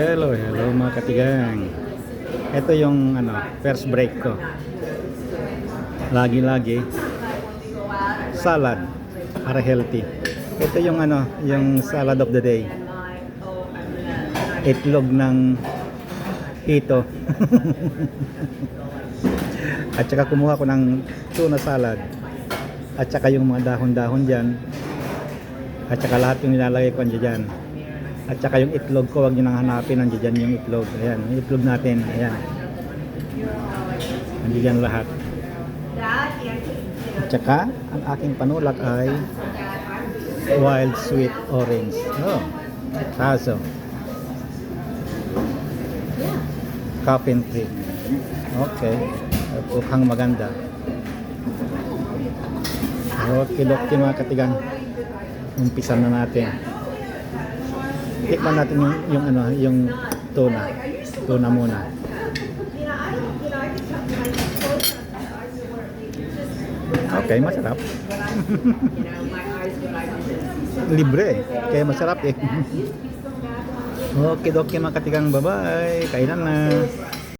Hello, hello mga katigang. Ito yung ano, first break ko. Lagi-lagi salad para healthy. Ito yung ano, yung salad of the day. Itlog ng hito. At saka kumuha ko ng tuna salad. At saka yung mga dahon-dahon dyan. At saka lahat yung nilalagay ko dyan. At saka yung itlog ko, wag nyo nang hanapin. Nandiyan yung itlog. Ayan, yung itlog natin. Ayan. Nandiyan lahat. At saka, ang aking panulak ay wild sweet orange. Oh, kaso. Tree. Okay. Mukhang maganda. Okay, okay mga katigang. Umpisan na natin. Tikman natin yung, yung ano, yung tuna. Tuna muna. Okay, masarap. Libre. Kaya masarap eh. okay, okay mga katigang. Bye-bye. Kainan na.